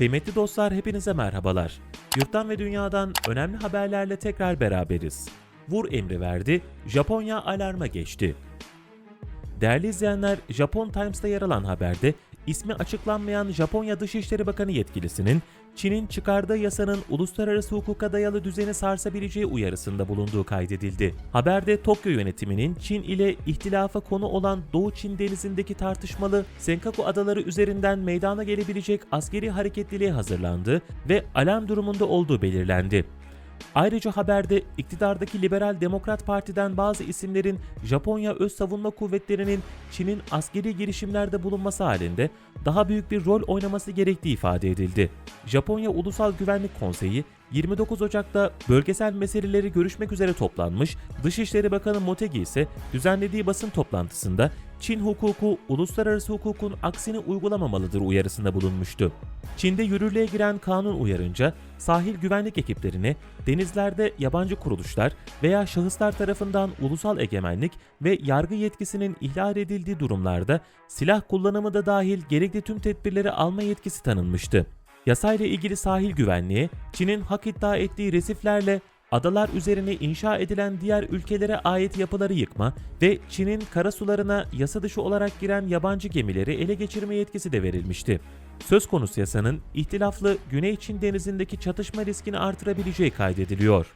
Kıymetli dostlar hepinize merhabalar. Yurttan ve dünyadan önemli haberlerle tekrar beraberiz. Vur emri verdi, Japonya alarma geçti. Değerli izleyenler, Japon Times'ta yer alan haberde ismi açıklanmayan Japonya Dışişleri Bakanı yetkilisinin Çin'in çıkardığı yasanın uluslararası hukuka dayalı düzeni sarsabileceği uyarısında bulunduğu kaydedildi. Haberde Tokyo yönetiminin Çin ile ihtilafa konu olan Doğu Çin denizindeki tartışmalı Senkaku adaları üzerinden meydana gelebilecek askeri hareketliliğe hazırlandığı ve alarm durumunda olduğu belirlendi. Ayrıca haberde iktidardaki Liberal Demokrat Parti'den bazı isimlerin Japonya Öz Savunma Kuvvetleri'nin Çin'in askeri girişimlerde bulunması halinde daha büyük bir rol oynaması gerektiği ifade edildi. Japonya Ulusal Güvenlik Konseyi 29 Ocak'ta bölgesel meseleleri görüşmek üzere toplanmış, Dışişleri Bakanı Motegi ise düzenlediği basın toplantısında Çin hukuku uluslararası hukukun aksini uygulamamalıdır uyarısında bulunmuştu. Çin'de yürürlüğe giren kanun uyarınca sahil güvenlik ekiplerine denizlerde yabancı kuruluşlar veya şahıslar tarafından ulusal egemenlik ve yargı yetkisinin ihlal edildiği durumlarda silah kullanımı da dahil gerekli tüm tedbirleri alma yetkisi tanınmıştı. Yasayla ilgili sahil güvenliği, Çin'in hak iddia ettiği resiflerle adalar üzerine inşa edilen diğer ülkelere ait yapıları yıkma ve Çin'in karasularına yasa dışı olarak giren yabancı gemileri ele geçirme yetkisi de verilmişti. Söz konusu yasanın ihtilaflı Güney Çin denizindeki çatışma riskini artırabileceği kaydediliyor.